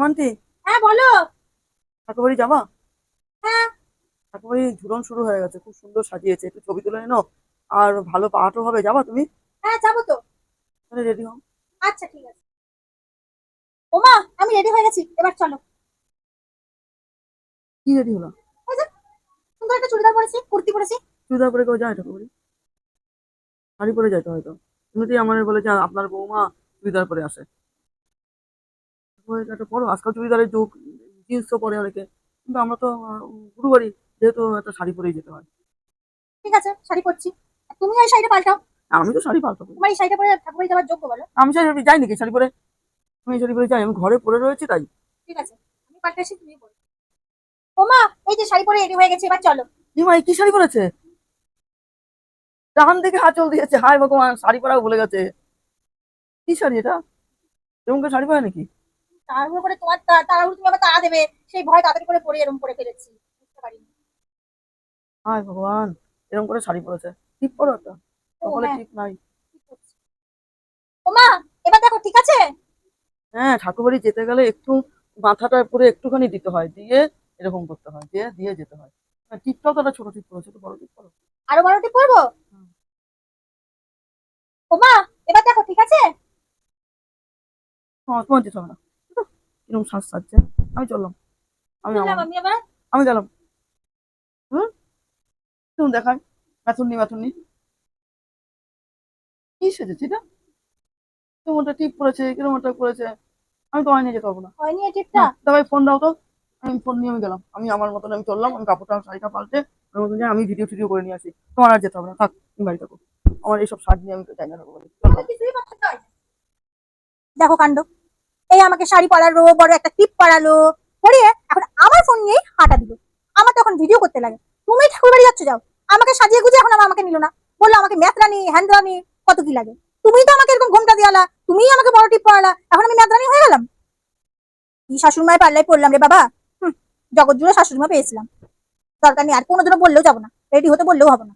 মান্তি হ্যাঁ বলো। ঠাকুরবাড়ি যাবা? হ্যাঁ। ঠাকুরবাড়ি ঝুলন শুরু হয়ে গেছে খুব সুন্দর সাজিয়েছে একটু ছবি তুলে এনো আর ভালো পাঠও হবে যাবা তুমি? হ্যাঁ যাব তো। তাহলে রেডি হও। আচ্ছা ঠিক আছে। ওমা আমি রেডি হয়ে গেছি এবার চলো। কি রেডি হলো? সুন্দর একটা চুড়িদার পরেছি কুর্তি পরেছি। চুড়িদার পরে কেউ যায় ঠাকুরবাড়ি? শাড়ি পরে যায় তো। হয়তো এমনিতেই আমার বলে যে আপনার বৌমা চুড়িদার পরে আসে। একটা পরো আজকাল চুড়িদারের যুগ জিন্সও পরে অনেকে। কিন্তু আমরা তো গুরুবাড়ি যেহেতু একটা শাড়ি পরেই যেতে হয়। ঠিক আছে শাড়ি পরছি। তুমি ওই শাড়িটা পাল্টাও। আমি তো শাড়ি পাল্টাবো। তোমার এই শাড়িটা পরে ঠাকুরবাড়ি যাওয়ার যোগ্য বলো। আমি শাড়ি যাই নাকি শাড়ি পরে? আমি শাড়ি পরে যাই আমি ঘরে পরে রয়েছি তাই। ঠিক আছে আমি পাল্টাইছি তুমি বলো ওমা এই যে শাড়ি পরে রেডি হয়ে গেছে এবার চলো। নিমা এই কি শাড়ি পরেছে? ডান দিকে হাত চল দিয়েছে হাই ভগবান শাড়ি পরাও ভুলে গেছে। কি শাড়ি এটা? করে শাড়ি পরে নাকি? তাড়াহুড়ো করে তোমার তা- তাড়াহুড়ো তুমি আবার তাড়া দেবে। সেই ভয় তাড়াতাড়ি করে পরে এরকম করে ফেলেছি। বুঝতে পারিনি। হাই ভগবান এরকম করে শাড়ি পরেছে। ঠিক পরো একটা ও, হ্যাঁ, ঠিক নাই। ওমা এবার দেখো ঠিক আছে? হ্যাঁ ঠাকুরবাড়ি যেতে গেলে একটু মাথাটা পুরো একটুখানি দিতে হয়। দিয়ে এরকম করতে হয়। দিয়ে দিয়ে যেতে হয়। হ্যাঁ, টিপটাও তো ছোট টিপ পড়েছে তো বড় টিপ পড়ো আরও বারোটি পরবো? হুম। ওমা এবার দেখো ঠিক আছে? হ্যাঁ তোমার হবে না। কীরকম শ্বাস সাজছে। আমি চললাম। আমি আমি আমি গেলাম হুম? ম্যাথুন্নি কি সেজেছে করেছে? আমি তো যেতে পারব না। হয়নি তবে ফোন দাও তো। আমি ফোন নিয়ে আমি গেলাম। আমি আমার মতন আমি চললাম আমি কাপড়টা শাড়িটা পাল্টে মতন যাই, আমি ভিডিও টিডিও করে নিয়ে আসি। তোমার আর যেতে হবে না। থাক তুমি বাড়ি থাকো। আমার এইসব শার্ট নিয়ে আমি। দেখো কাণ্ড। আমাকে শাড়ি পরালো, বড় একটা টিপ পরালো পরিয়ে এখন আমার ফোন নিয়েই হাঁটা দিল। আমার তখন ভিডিও করতে লাগে। তুমি ঠাকুর বাড়ি যাচ্ছ, যাও। আমাকে সাজিয়ে গুজিয়ে এখন আমাকে নিল না। বলল, আমাকে ম্যাথরানি হ্যান্ডরানি কত কি লাগে? তুমি তো আমাকে এরকম ঘোমটা দিয়ালা তুমিই আমাকে বড় টিপ পরালা। এখন আমি ম্যাথরানি হয়ে গেলাম। কি শাশুড়ি মায়ের পাল্লাই পড়লাম রে বাবা? হুম, জগৎ জুড়ে শাশুড়ি মা পেয়েছিলাম। দরকার নেই, আর কোনোদিনও বললেও যাব না। রেডি হতে বললেও হবে না।